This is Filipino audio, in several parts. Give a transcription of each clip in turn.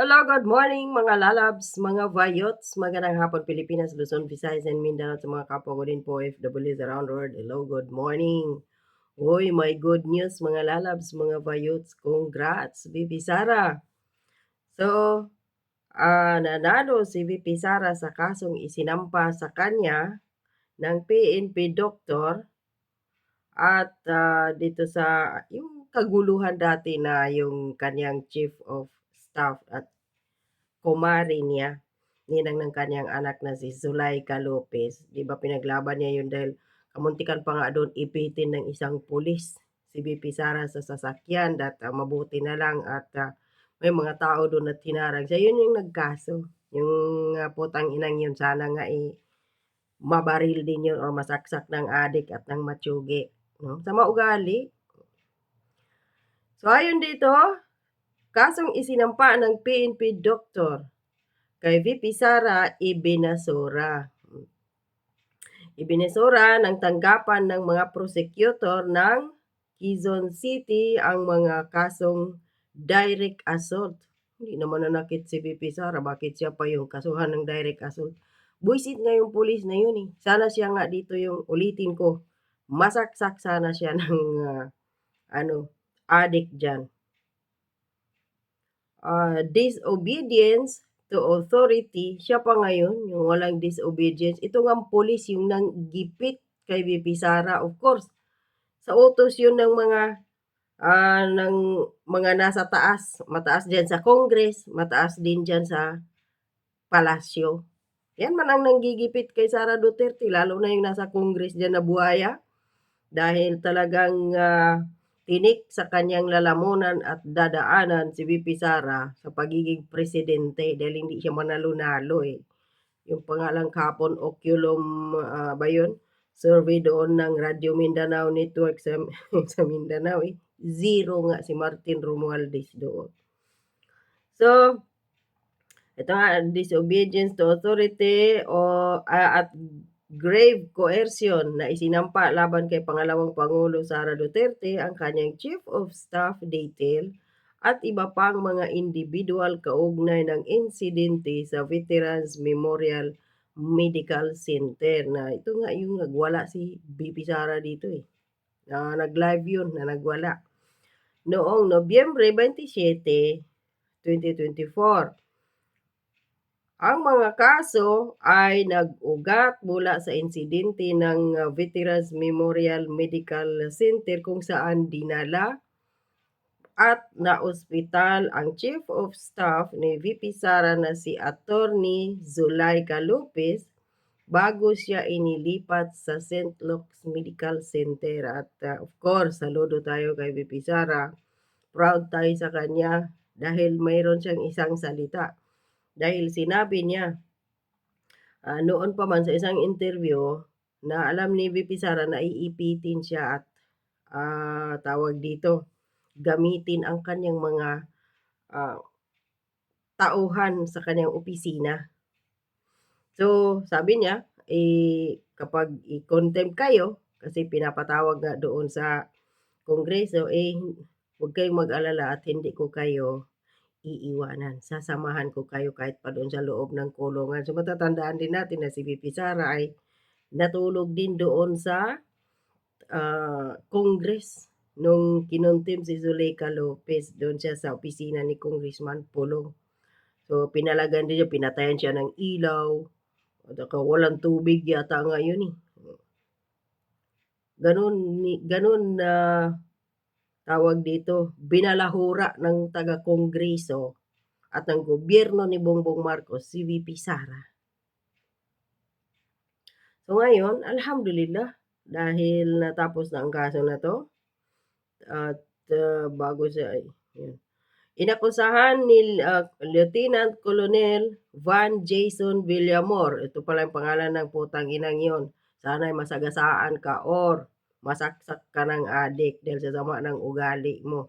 Hello, good morning mga lalabs, mga vayots, magandang hapon Pilipinas, Luzon, Visayas, and Mindanao sa mga kapwa ko din po OFWs around the world. Hello, good morning. Uy, may good news mga lalabs, mga vayots. Congrats, VP Sara. So, ah, nanalo si VP Sara sa kasong isinampa sa kanya ng PNP doctor at ah, dito sa yung kaguluhan dati na yung kanyang chief of staff at kumare niya, ninang ng kanyang anak na si Zuleika Lopez. 'Di ba pinaglaban niya yun dahil kamuntikan pa nga doon ipitin ng isang pulis si VP Sara sa sasakyan at ah, mabuti na lang at ah, may mga tao doon na tinarag siya. Yun yung nagkaso. Yung ah, putang inang yun sana nga eh, mabaril din yun or masaksak ng adik at ng matsugi. No? Sa maugali. So ayon dito, kasong isinampa ng PNP doctor kay VP Sara Ibinasura. Ibinesura ng tanggapan ng mga prosecutor ng Quezon City ang mga kasong direct assault. Hindi naman nanakit si VP Sara, bakit siya pa yung kasuhan ng direct assault? Buisit nga yung pulis na yun eh. Sana siya nga dito yung ulitin ko. Masaksak sana siya ng uh, ano, addict dyan. Uh, disobedience to authority, siya pa ngayon, yung walang disobedience. Ito nga pulis yung nanggipit kay VP Sara, of course. Sa utos yun ng mga uh, ng mga nasa taas, mataas diyan sa Congress, mataas din diyan sa palasyo. Yan man ang nanggigipit kay Sara Duterte, lalo na yung nasa Congress diyan na buhaya. Dahil talagang uh, tinik sa kanyang lalamunan at dadaanan si VP Sara sa pagiging presidente dahil hindi siya manalo-nalo eh. Yung pangalang kapon Oculum uh, ba yun? Survey doon ng Radio Mindanao Network sa, sa Mindanao eh. Zero nga si Martin Romualdez doon. So, ito nga, disobedience to authority o uh, at grave coercion na isinampa laban kay pangalawang Pangulo Sara Duterte ang kanyang Chief of Staff detail at iba pang mga individual kaugnay ng insidente sa Veterans Memorial Medical Center na ito nga yung nagwala si BP Sara dito eh. Na nag-live yun na nagwala. Noong Nobyembre 27, 2024, ang mga kaso ay nag-ugat mula sa insidente ng uh, Veterans Memorial Medical Center kung saan dinala at na-ospital ang Chief of Staff ni VP Sara na si Attorney Zulaika Lopez bago siya inilipat sa St. Luke's Medical Center. At uh, of course, saludo tayo kay VP Sara. Proud tayo sa kanya dahil mayroon siyang isang salita dahil sinabi niya, uh, noon pa man sa isang interview, na alam ni VP Sara na iipitin siya at uh, tawag dito, gamitin ang kanyang mga uh, tauhan sa kanyang opisina. So, sabi niya, eh, kapag i-contempt kayo, kasi pinapatawag nga doon sa kongreso, eh, huwag kayong mag-alala at hindi ko kayo iiwanan. Sasamahan ko kayo kahit pa doon sa loob ng kulungan. So matatandaan din natin na si VP Sara ay natulog din doon sa uh, Congress nung kinontempt si Zuleika Lopez doon siya sa opisina ni Congressman Pulong. So pinalagan din niya, pinatayan siya ng ilaw. At walang tubig yata ngayon eh. Ganun, ganun na uh, tawag dito, binalahura ng taga-kongreso at ng gobyerno ni Bongbong Marcos si VP Sara. So ngayon, alhamdulillah, dahil natapos na ang kaso na to, at uh, bago sa, yun, inakusahan ni uh, Lieutenant Colonel Van Jason Villamor, ito pala yung pangalan ng putang inang yon, sana'y masagasaan ka or masaksak ka ng adik dahil sa sama ng ugali mo.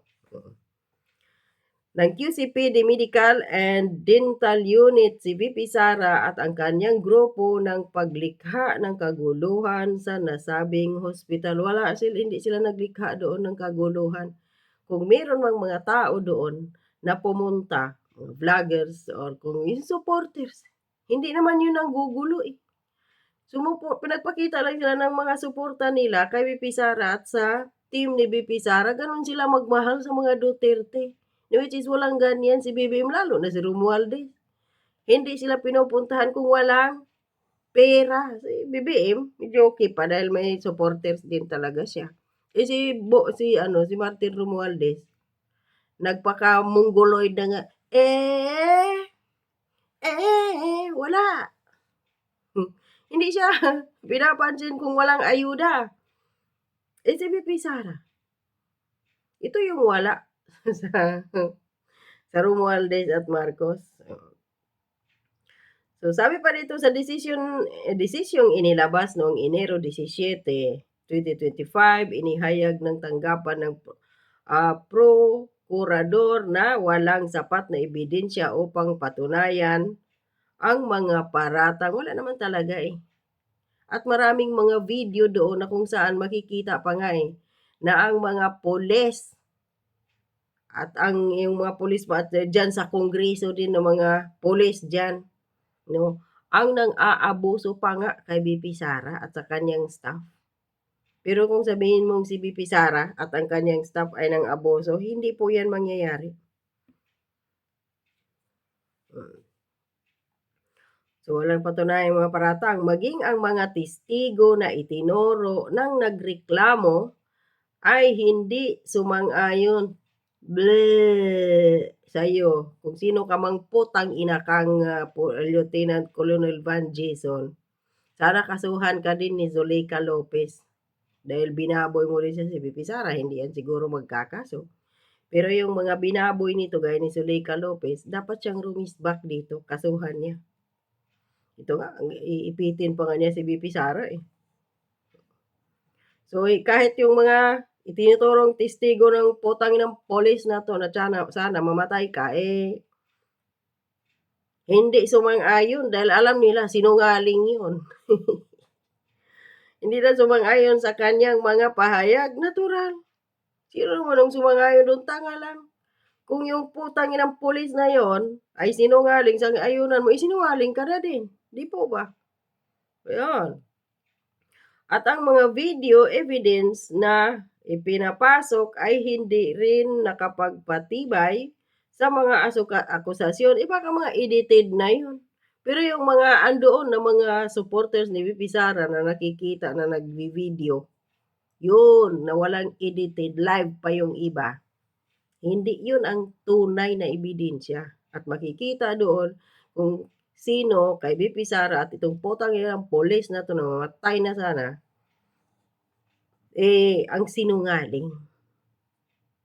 Ng QCP The Medical and Dental Unit si VP Sara at ang kanyang grupo ng paglikha ng kaguluhan sa nasabing hospital. Wala sila, hindi sila naglikha doon ng kaguluhan. Kung meron mang mga tao doon na pumunta, vloggers or kung yung supporters. Hindi naman yun ang gugulo eh. Sumupo pinagpakita lang sila ng mga suporta nila kay VP Sara at sa team ni VP Sara, gano'n sila magmahal sa mga Duterte. Which is walang ganyan si BBM, lalo na si Romualdez. Hindi sila pinupuntahan kung walang pera. Si BBM, medyo okay pa dahil may supporters din talaga siya. Eh si, Bo, si, ano, si Martin Romualdez, nagpaka-mongoloid na nga, eh, eh, wala. Hindi siya pinapansin kung walang ayuda. Eh si VP Sara, ito yung wala sa, sa Romualdez at Marcos. So sabi pa dito sa desisyon, eh, desisyong inilabas noong Enero 17, 2025, inihayag ng tanggapan ng uh, prokurador na walang sapat na ebidensya upang patunayan ang mga paratang. Wala naman talaga eh. At maraming mga video doon na kung saan makikita pa nga eh, na ang mga polis at ang yung mga polis pa at dyan sa kongreso din ng mga polis dyan, no, ang nang-aabuso pa nga kay BP Sara at sa kanyang staff. Pero kung sabihin mong si BP Sara at ang kanyang staff ay nang abuso, hindi po yan mangyayari. Hmm. So, walang patunayang mga paratang. Maging ang mga testigo na itinuro ng nagreklamo ay hindi sumang-ayon bleh, sa'yo. Kung sino ka mang putang ina kang uh, Lieutenant Colonel Van Jason, sana kasuhan ka din ni Zuleika Lopez. Dahil binaboy mo rin siya si Pipi Sara, hindi yan siguro magkakaso. Pero yung mga binaboy nito, gaya ni Zuleika Lopez, dapat siyang rumisback dito, kasuhan niya. Ito nga, iipitin pa nga niya si BP Sara eh. So, eh, kahit yung mga itinuturong testigo ng putang ng polis na to na sana, sana mamatay ka, eh, hindi sumang-ayon dahil alam nila sinungaling yun. hindi na sumang-ayon sa kanyang mga pahayag, natural. Sino naman ang sumang-ayon doon? Tanga lang. Kung yung putang ng polis na yon ay sinungaling sa ayunan mo, isinungaling ka na din. Di po ba? Ayan. At ang mga video evidence na ipinapasok ay hindi rin nakapagpatibay sa mga asuka- akusasyon. Iba ka mga edited na yun. Pero yung mga andoon na mga supporters ni VP Sara na nakikita na nagvi-video, yun, na walang edited, live pa yung iba. Hindi yun ang tunay na ebidensya. At makikita doon kung sino kay BP Sara at itong putang ng polis na to na mamatay na sana, eh, ang sinungaling.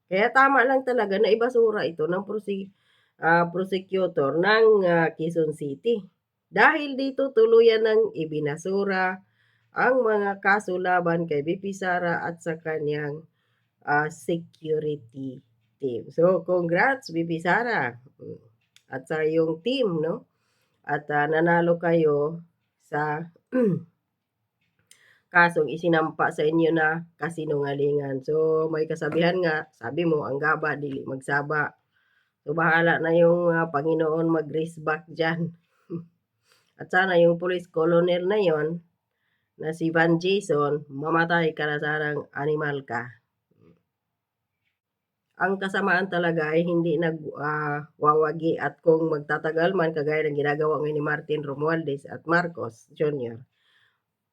Kaya tama lang talaga na ibasura ito ng prosec- uh, prosecutor ng uh, Quezon City. Dahil dito tuluyan ng ibinasura ang mga kaso laban kay BP Sara at sa kanyang uh, security team. So, congrats BP Sara at sa iyong team, no? At uh, nanalo kayo sa kasong isinampa sa inyo na kasinungalingan. So, may kasabihan nga, sabi mo, ang gaba, dili magsaba. So, bahala na yung uh, Panginoon mag-race back dyan. At sana yung police colonel na yon na si Van Jason, mamatay ka na sanang animal ka ang kasamaan talaga ay hindi nagwawagi ah, uh, at kung magtatagal man kagaya ng ginagawa ngayon ni Martin Romualdez at Marcos Jr.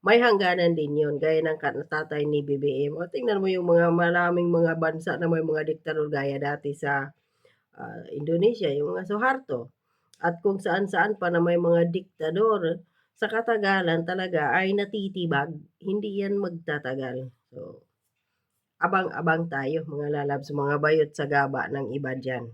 May hangganan din yun, gaya ng tatay ni BBM. O tingnan mo yung mga maraming mga bansa na may mga diktador gaya dati sa uh, Indonesia, yung mga Suharto. At kung saan-saan pa na may mga diktador, sa katagalan talaga ay natitibag, hindi yan magtatagal. So, abang-abang tayo mga lalabs, mga bayot sa gaba ng iba dyan.